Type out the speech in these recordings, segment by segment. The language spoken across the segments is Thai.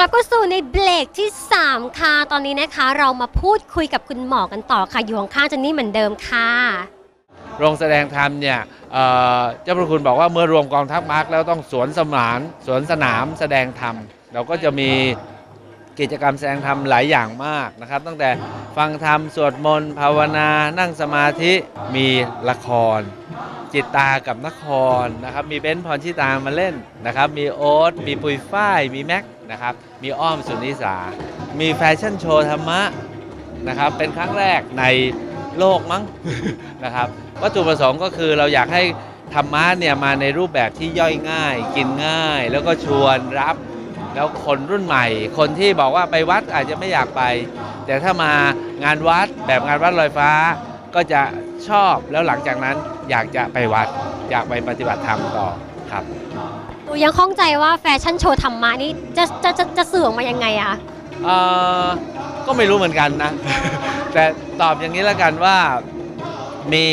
ลับก็สู่ในเบรกที่ 3 ค่ะ ตอนนี้นะคะ เรามาพูดคุยกับคุณหมอกันต่อค่ะ อยู่ข้างๆเจนนี่เหมือนเดิมค่ะ โรงแสดงธรรมเนี่ยเอ่อเจ้าพระคุณบอกว่าเมื่อรวมกองทัพมาร์กแล้วต้องสวนสมานสวนสนามแสดงธรรม เราก็จะมี กิจกรรมแสดงธรรมหลายอย่างมากนะครับ ตั้งแต่ฟังธรรมสวดมนต์ภาวนา นั่งสมาธิมีละคร จิตตากับนครนะครับ มีเบนซ์พรชิตามาเล่นนะครับ มีโอ๊ตมีปุยฝ้าย มีแม็กนะครับ มีอ้อมสุนิสา มีแฟชั่นโชว์ธรรมะนะครับ เป็นครั้งแรกในโลกมั้งนะครับ วัตถุประสงค์ก็คือเราอยากให้ธรรมะเนี่ยมาในรูปแบบที่ย่อยง่าย กินง่าย แล้วก็ชวนรับ แล้วคนรุ่นใหม่ คนที่บอกว่าไปวัดอาจจะไม่อยากไป แต่ถ้ามางานวัดแบบงานวัดลอยฟ้า ก็จะชอบแล้วหลังจากนั้นอยากจะไปวัด อยากไปปฏิบัติธรรมต่อครับหนูยังข้องใจว่าแฟชั่นโชว์ธรรมะนี่จะจะจะจะสื่อออกมายังไงอะเอ่อก็ไม่รู้เหมือนกันนะ แต่ตอบอย่างนี้แล้วกันว่ามี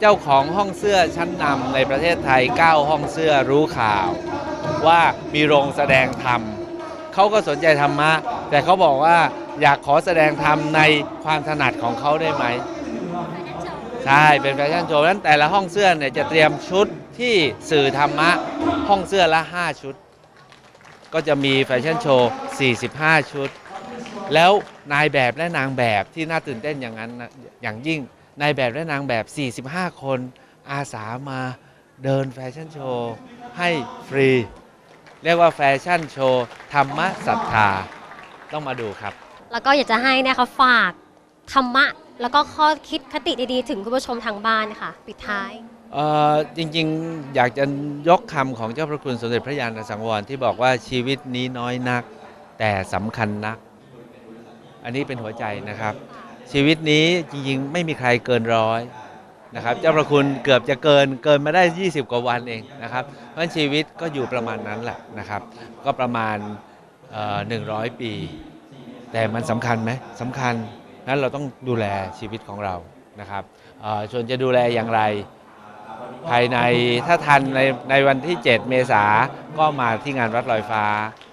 เจ้าของห้องเสื้อชั้นนำในประเทศไทย 9 ห้องเสื้อรู้ข่าว ว่ามีโรงแสดงธรรมเขาก็สนใจธรรมะ แต่เขาบอกว่าอยากขอแสดงธรรมในความถนัดของเขาได้ไหมใช่เป็นแฟชั่นโชว์นั้นแต่ละห้องเสื้อเนี่ยจะเตรียมชุดที่สื่อธรรมะ ห้องเสื้อละ 5 ชุด ก็จะมีแฟชั่นโชว์ 45 ชุด แล้วนายแบบและนางแบบที่น่าตื่นเต้นอย่างนั้นอย่างยิ่งนายแบบและนางแบบ 45 คนอาสามา เดินแฟชั่นโชว์ให้ฟรี เรียกว่าแฟชั่นโชว์ธรรมะศรัทธา ต้องมาดูครับ แล้วก็อยากจะให้นะคะฝากธรรมะ แล้วก็ข้อคิดคติดีๆ ถึงคุณผู้ชมทางบ้านค่ะ ปิดท้าย เอ่อจริงๆ อยากจะยกคำของเจ้าพระคุณสมเด็จพระยาณสังวรที่บอกว่าชีวิตนี้น้อยนัก แต่สำคัญนัก อันนี้เป็นหัวใจนะครับ ชีวิตนี้จริงๆ ไม่มีใครเกินร้อย นะครับเจ้าพระคุณเกือบจะเกินเกินมาได้ 20 กว่าวันเองนะครับเพราะฉะนั้นชีวิตก็อยู่ประมาณนั้นแหละนะครับ ก็ประมาณหนึ่งร้อยปี แต่มันสำคัญไหมสำคัญนั้นเราต้องดูแลชีวิตของเรานะครับส่วนจะดูแลอย่างไร ภายในถ้าทันในในวันที่ 7 เมษาก็มาที่งานวัดลอยฟ้า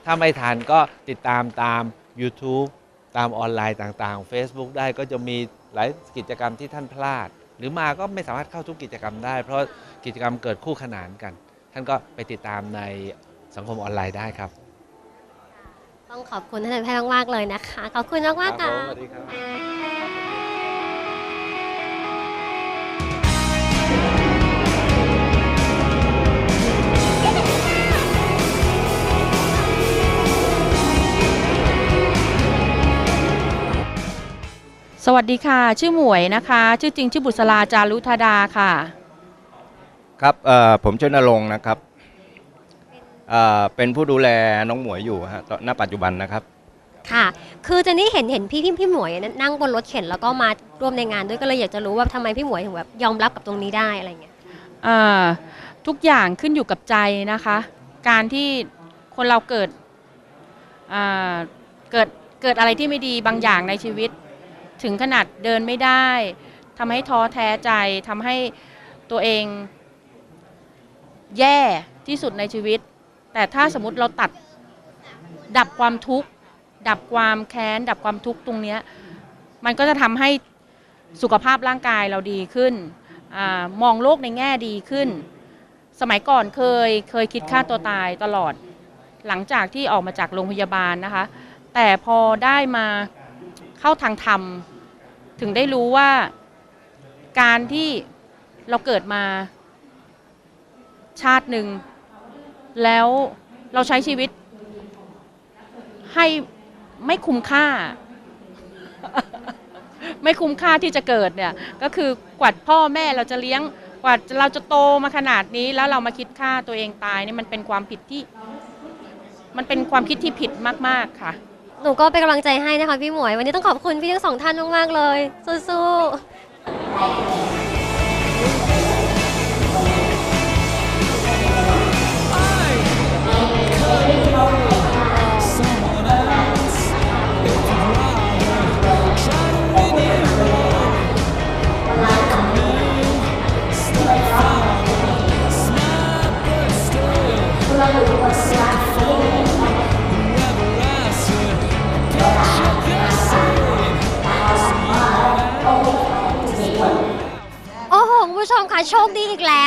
ถ้าไม่ทันก็ติดตามตาม YouTube ตามออนไลน์ต่างๆ Facebook ได้ก็จะมีหลายกิจกรรมที่ท่านพลาด หรือมาก็ไม่สามารถเข้าทุกกิจกรรมได้ เพราะกิจกรรมเกิดคู่ขนานกัน ท่านก็ไปติดตามในสังคมออนไลน์ได้ครับ ต้องขอบคุณท่านนายแพทย์มากๆเลยนะคะ ขอบคุณมากๆครัค่ะบผมสวัสดีครับ สวัสดีค่ะ ชื่อหมวยนะคะ ชื่อจริงชื่อบุษราจารุธาดาค่ะ ครับเอ่อผมชื่อนรงค์นะครับเอ่อเป็นผู้ดูแลน้องหมวยอยู่ฮะตอนณปัจจุบันนะครับ ค่ะ คือเจนนี่เห็นเห็นพี่พี่พี่หมวยนั่งบนรถเข็นแล้วก็มาร่วมในงานด้วยก็เลยอยากจะรู้ว่าทำไมพี่หมวยถึงแบบยอมรับกับตรงนี้ได้อะไรเงี้ยอ่าทุกอย่างขึ้นอยู่กับใจนะคะ การที่คนเราเกิดอ่าเกิดเกิดอะไรที่ไม่ดีบางอย่างในชีวิต ถึงขนาดเดินไม่ได้ทำให้ท้อแท้ใจทำให้ตัวเองแย่ที่สุดในชีวิต แต่ถ้าสมมติเราตัดดับความทุกข์ ดับความแค้น ดับความทุกข์ตรงเนี้ยมันก็จะทำให้สุขภาพร่างกายเราดีขึ้นอมองโลกในแง่ดีขึ้น สมัยก่อนเคยเคยคิดฆ่าตัวตายตลอด หลังจากที่ออกมาจากโรงพยาบาลนะคะ แต่พอได้มาเข้าทางธรรม ถึงได้รู้ว่าการที่เราเกิดมาชาติหนึ่ง แล้วเราใช้ชีวิต ให้ไม่คุ้มค่า ไม่คุ้มค่าที่จะเกิดเนี่ย ก็คือกว่าพ่อแม่เราจะเลี้ยงกว่าเราจะโตมาขนาดนี้แล้วเรามาคิดฆ่าตัวเองตายเนี่ยมันเป็นความผิดที่ มันเป็นความคิดที่ผิดมาก ๆ ค่ะ หนูก็เป็นกำลังใจให้นะคะพี่หมวย วันนี้ต้องขอบคุณพี่ทั้งสองท่านมากๆเลย สู้ๆ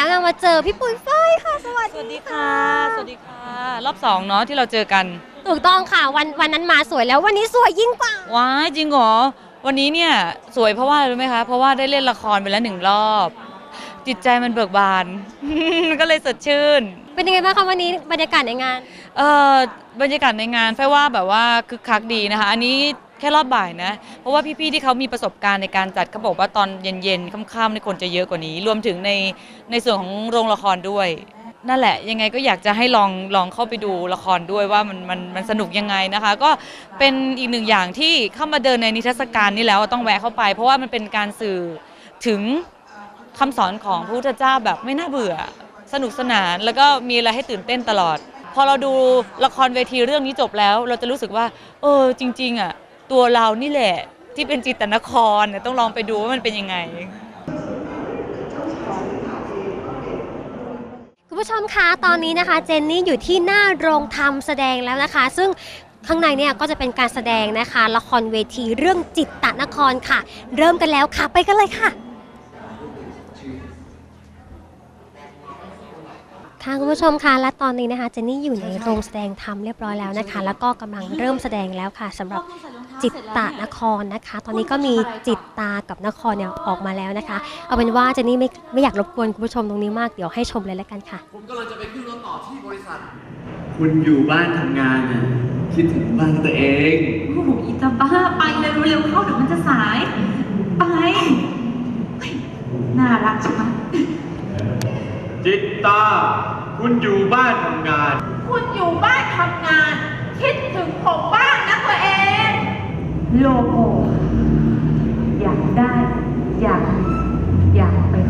ดีอีกแล้วนะมาเจอพี่ปุ๋ยฝ้ายค่ะ สวัสสวัสดีดีค่ะ สวัสดีค่ะ รอบสองเนาะที่เราเจอกัน ถูกต้องค่ะวันวันนั้นมาสวยแล้ววันนี้สวยยิ่งกว่า ว้ายจริงเหรอ วันนี้เนี่ยสวยเพราะว่าอะไรรู้ไหมคะ เพราะว่าได้เล่นละครไปแล้วหนึ่งรอบ จิตใจมันเบิกบาน ก็เลยสดชื่น เป็นยังไงบ้างคะวันนี้บรรยากาศในงาน เอ่อบรรยากาศในงานแค่ว่าแบบว่าคึกคักดีนะคะ อันนี้ แค่รอบบ่ายนะ เพราะว่าพี่ๆที่เขามีประสบการณ์ในการจัดเขาบอกว่าตอนเย็นๆค่ำๆในคนจะเยอะกว่านี้ รวมถึงในในส่วนของโรงละครด้วย นั่นแหละ ยังไงก็อยากจะให้ลองลองเข้าไปดูละครด้วยว่ามันมันมันสนุกยังไงนะคะ ก็เป็นอีกหนึ่งอย่างที่เข้ามาเดินในนิทรรศการนี้แล้วต้องแวะเข้าไป เพราะว่ามันเป็นการสื่อถึงคำสอนของพระพุทธเจ้าแบบไม่น่าเบื่อ สนุกสนานแล้วก็มีอะไรให้ตื่นเต้นตลอด พอเราดูละครเวทีเรื่องนี้จบแล้ว เราจะรู้สึกว่า เออจริง ๆอะ ตัวเรานี่แหละ ที่เป็นจิตรนครเนี่ยต้องลองไปดูว่ามันเป็นยังไง คุณผู้ชมคะตอนนี้นะคะ เจนนี่อยู่ที่หน้าโรงทำแสดงแล้วนะคะ ซึ่งข้างในเนี่ยก็จะเป็นการแสดงนะคะ ละครเวทีเรื่องจิตตนครค่ะ เริ่มกันแล้วค่ะไปกันเลยค่ะ ค่ะคุณผู้ชมคะและตอนนี้นะคะเจนนี่อยู่ในโรงแสดงทำเรียบร้อยแล้วนะคะ แล้วก็กำลังเริ่มแสดงแล้วค่ะสำหรับ จิตตะนครนะคะ ตอนนี้ก็มีจิตตากับนครเนี่ยออกมาแล้วนะคะ เอาเป็นว่าเจนนี่ไม่ไม่อยากรบกวนคุณผู้ชมตรงนี้มากเดี๋ยวให้ชมเลยแล้วกันค่ะ ผมกำลังจะไปขึ้นรถต่อที่บริษัท คุณอยู่บ้านทำงานน่ะคิดถึงบ้านตัวเอง โอ้โหอีตาบ้าไปเลยเร็วๆเข้าเดี๋ยวมันจะสาย ไปเฮ้ยน่ารักจังวะจิตตา คุณอยู่บ้านทำงาน คุณอยู่บ้านทำงาน คิดถึงผมบ้างนะตัวเอง โลโกอยากได้ อยากมีอยากเป็น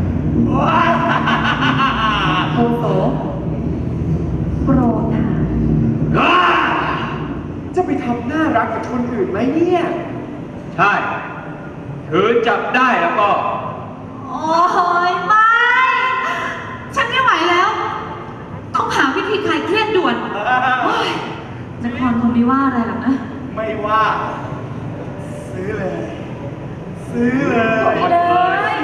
โอโสโปรธาจะไปทำน่ารักกับคนอื่นไหมเนี่ย ใช่ถือจับได้แล้วก็ โอ้ยไม่ ฉันไม่ไหวแล้ว ต้องหาวิธีคลายเครียดด่วนโอ้ยนครคงไม่ว่าอะไรหรอกนะ ไม่ว่า ซื้อเลย ซื้อเลยเลย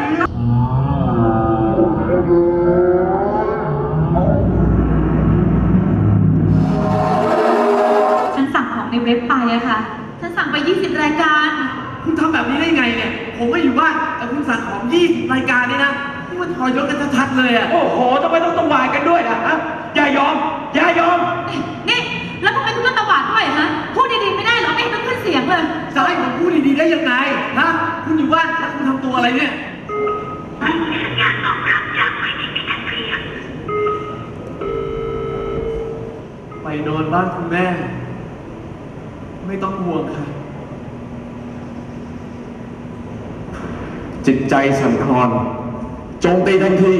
ฉันสั่งของในเว็บไปอะค่ะ ฉันสั่งไป 20 รายการ คุณทำแบบนี้ได้ไงเนี่ย ผมก็อยู่บ้านแต่คุณสั่งของ 20 รายการเนี่ยนะนี่มันทอยยศกันชัดๆเลยอะโอ้โหทำไมต้องตวายกันด้วยอะฮะอย่ายอม อย่ายอม นี่ แล้วทำไมคุณต้องตวาดด้วยฮะ ดดีๆได้ยังไงฮะคุณอยู่บ้านแล้วคุณทำตัวอะไรเนี่ยไปนอนบ้านคุณแม่ ไม่ต้องห่วงค่ะ จิตใจสั่นคลอนโจมตีทันที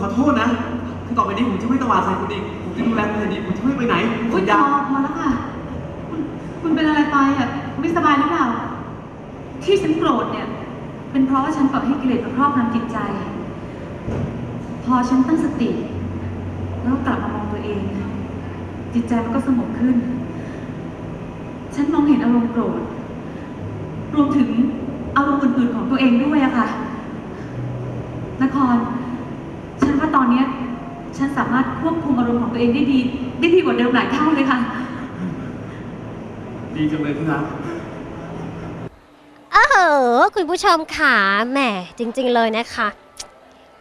ขอโทษนะคือต่อไปนี้ผมจะไม่ตวาดใส่คุณอีกผมจะดูแลคุณให้ดีผมจะไม่ไปไหนผมอุ๊สัยญพญาอพอแล้วค่ะ คุณคุณเป็นอะไรไปอะ ไม่สบายหรือเปล่า ที่ฉันโกรธเนี่ย เป็นเพราะว่าฉันปล่อยให้กิเลสมาครอบงำจิตใจ พอฉันตั้งสติ แล้วกลับมามองตัวเอง จิตใจมันก็สงบขึ้น ฉันมองเห็นอารมณ์โกรธ รวมถึงอารมณ์อื่นๆของตัวเองด้วยอะค่ะ นครฉันว่าต อนเนี้ยฉันสามารถควบคุมอารมณ์ของตัวเองได้ดี ได้ดีกว่าเดิมหลายเท่าเลยค่ะ ดีจังเลยที่รัก เออคุณผู้ชมค่ะแหมจริง ๆ เลยนะคะเ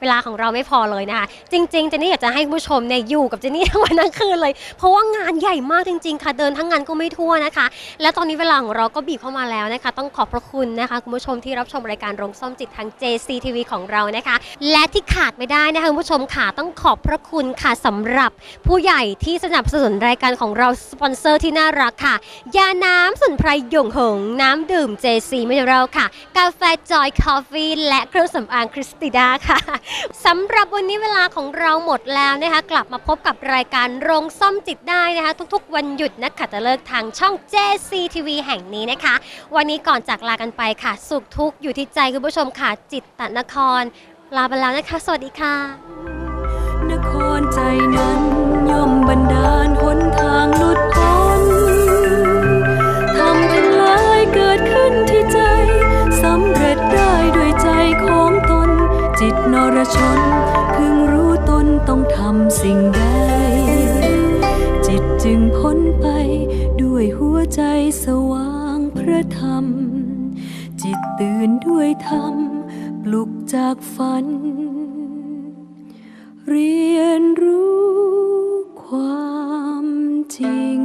วลาของเราไม่พอเลยนะคะ จริงๆเจนนี่อยากจะให้คุณผู้ชมเนี่ยอยู่กับเจนนี่ทั้งวันทั้งคืนเลย เพราะว่างานใหญ่มากจริง ๆ ค่ะ เดินทั้งงานก็ไม่ทั่วนะคะ และตอนนี้เวลาของเราก็บีบเข้ามาแล้วนะคะ ต้องขอบพระคุณนะคะคุณผู้ชมที่รับชมรายการโรงส้มจิตทาง JCTV ของเรานะคะ และที่ขาดไม่ได้นะคะคุณผู้ชมค่ะต้องขอบพระคุณค่ะสำหรับผู้ใหญ่ที่สนับสนุนรายการของเราสปอนเซอร์ที่น่ารักค่ะ ยาน้ำสุนไพรหยงหง น้ำดื่ม JC ไมิเนอรัลค่ะ กาแฟจอยคอฟฟี่และเครื่องสำอางคริสติดาค่ะสำหรับวันนี้เวลาของเราหมดแล้วนะคะ กลับมาพบกับรายการโรงซ่อมจิตได้นะคะ ทุกๆ วันหยุดนักขัตฤกษ์ทางช่อง JCTV แห่งนี้นะคะ วันนี้ก่อนจากลากันไปค่ะ สุขทุกข์อยู่ที่ใจคุณผู้ชมค่ะ จิตตนคร ลาไปแล้วนะคะ สวัสดีค่ะ นครใจนั้นย่อมบันดาลหนทางหลุดพ้น นรชนพึงรู้ตนต้องทำสิ่งใด จิตจึงพ้นไปด้วยหัวใจสว่างพระธรรม จิตตื่นด้วยธรรม ปลุกจากฝัน เรียนรู้ความจริง